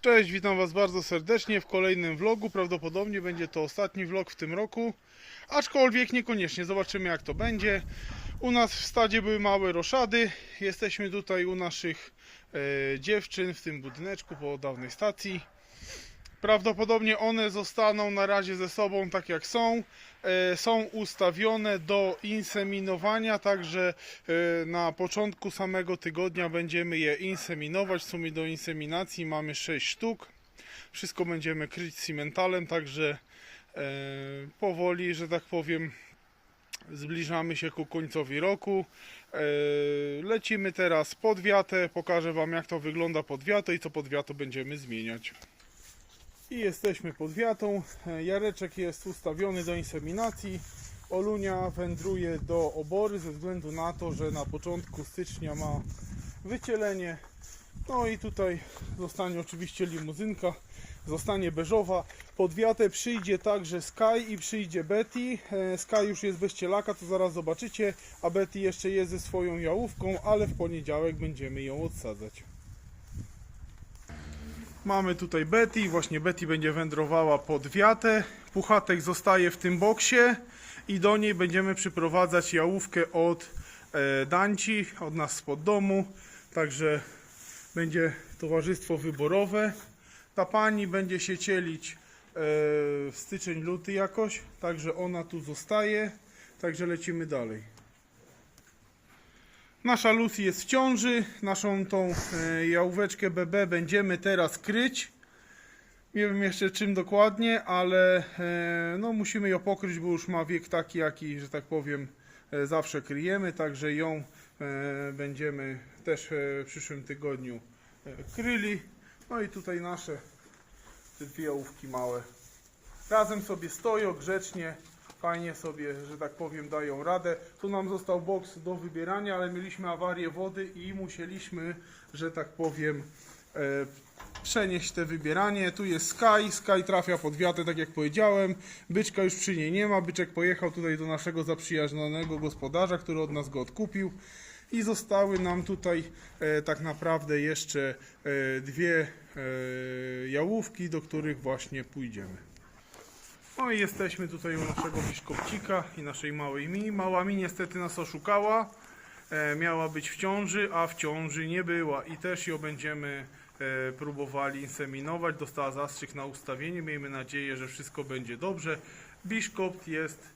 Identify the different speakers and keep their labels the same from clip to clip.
Speaker 1: Cześć, witam Was bardzo serdecznie w kolejnym vlogu. Prawdopodobnie będzie to ostatni vlog w tym roku, aczkolwiek niekoniecznie. Zobaczymy jak to będzie. U nas w stadzie były małe roszady. Jesteśmy tutaj u naszych e, dziewczyn w tym budyneczku po dawnej stacji. Prawdopodobnie one zostaną na razie ze sobą tak jak są. E, Są ustawione do inseminowania, także e, na początku samego tygodnia będziemy je inseminować. W sumie do inseminacji mamy 6 sztuk. Wszystko będziemy kryć cementalem, także e, powoli, że tak powiem, zbliżamy się ku końcowi roku. Lecimy teraz pod wiatę. Pokażę Wam jak to wygląda pod wiatę i co pod wiatą będziemy zmieniać. I jesteśmy pod wiatą. E, Jareczek jest ustawiony do inseminacji. Olunia wędruje do obory ze względu na to, że na początku stycznia ma wycielenie. No i tutaj zostanie oczywiście limuzynka, zostanie beżowa. Pod wiatę przyjdzie także Sky i przyjdzie Betty. E, Sky już jest bez cielaka, to zaraz zobaczycie, a Betty jeszcze jest ze swoją jałówką, ale w poniedziałek będziemy ją odsadzać. Mamy tutaj Betty, właśnie Betty będzie wędrowała pod wiatę. Puchatek zostaje w tym boksie i do niej będziemy przyprowadzać jałówkę od e, Danci, od nas spod domu. Także będzie towarzystwo wyborowe. Ta pani będzie się cielić e, w styczeń, luty jakoś, także ona tu zostaje. Także lecimy dalej. Nasza Lucy jest w ciąży. Naszą tą e, jałóweczkę BB będziemy teraz kryć. Nie wiem jeszcze czym dokładnie, ale e, no musimy ją pokryć, bo już ma wiek taki, jaki, że tak powiem, e, zawsze kryjemy. Także ją będziemy też w przyszłym tygodniu kryli. No i tutaj nasze te dwie jałówki małe. Razem sobie stoją grzecznie, fajnie sobie, że tak powiem, dają radę. Tu nam został boks do wybierania, ale mieliśmy awarię wody i musieliśmy, że tak powiem, e, przenieść te wybieranie. Tu jest Sky, Sky trafia pod wiatę, tak jak powiedziałem. Byczka już przy niej nie ma. Byczek pojechał tutaj do naszego zaprzyjaźnionego gospodarza, który od nas go odkupił. I zostały nam tutaj e, tak naprawdę jeszcze e, dwie e, jałówki, do których właśnie pójdziemy. No i jesteśmy tutaj u naszego biszkopcika i naszej małej mi. Mała mi niestety nas oszukała. E, miała być w ciąży, a w ciąży nie była i też ją będziemy e, próbowali inseminować. Dostała zastrzyk na ustawienie. Miejmy nadzieję, że wszystko będzie dobrze. Biszkopt jest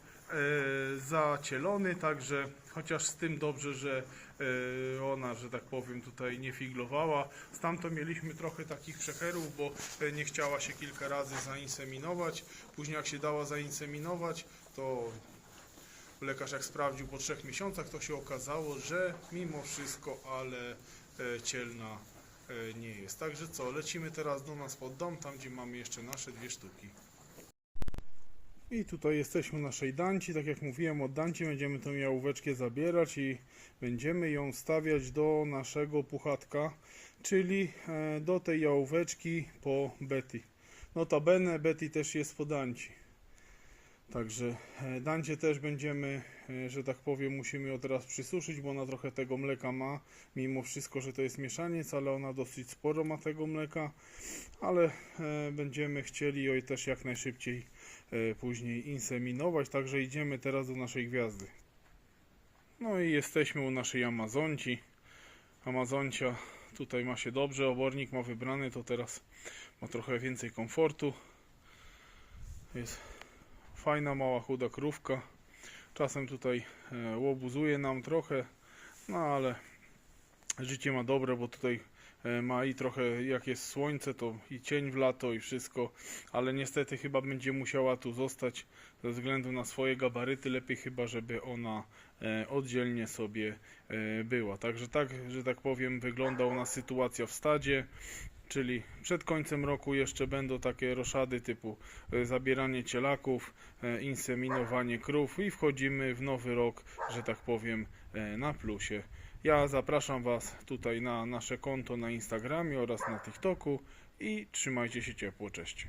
Speaker 1: zacielony, także chociaż z tym dobrze, że e, ona, że tak powiem, tutaj nie figlowała. Stamtąd mieliśmy trochę takich przecherów, bo e, nie chciała się kilka razy zainseminować. Później jak się dała zainseminować, to lekarz jak sprawdził po trzech miesiącach, to się okazało, że mimo wszystko, ale e, cielna e, nie jest. Także co, lecimy teraz do nas pod dom, tam gdzie mamy jeszcze nasze dwie sztuki. I tutaj jesteśmy naszej Danci, tak jak mówiłem od Danci będziemy tą jałóweczkę zabierać i będziemy ją stawiać do naszego puchatka, czyli e, do tej jałóweczki po Betty. Notabene Betty też jest po Danci. Także e, Dancie też będziemy, e, że tak powiem, musimy ją teraz przysuszyć, bo ona trochę tego mleka ma, mimo wszystko, że to jest mieszaniec, ale ona dosyć sporo ma tego mleka, ale e, będziemy chcieli ją też jak najszybciej później inseminować, także idziemy teraz do naszej gwiazdy. No i jesteśmy u naszej Amazonci. Amazoncia tutaj ma się dobrze, obornik ma wybrany, to teraz ma trochę więcej komfortu. Jest fajna, mała, chuda krówka. Czasem tutaj e, łobuzuje nam trochę, no ale życie ma dobre, bo tutaj e, ma i trochę, jak jest słońce, to i cień w lato i wszystko, ale niestety chyba będzie musiała tu zostać ze względu na swoje gabaryty. Lepiej chyba, żeby ona e, oddzielnie sobie była. Także tak, że tak powiem, wygląda u nas sytuacja w stadzie. Czyli przed końcem roku jeszcze będą takie roszady typu e, zabieranie cielaków, e, inseminowanie krów i wchodzimy w nowy rok, że tak powiem, e, na plusie. Ja zapraszam Was tutaj na nasze konto na Instagramie oraz na TikToku i trzymajcie się ciepło. Cześć.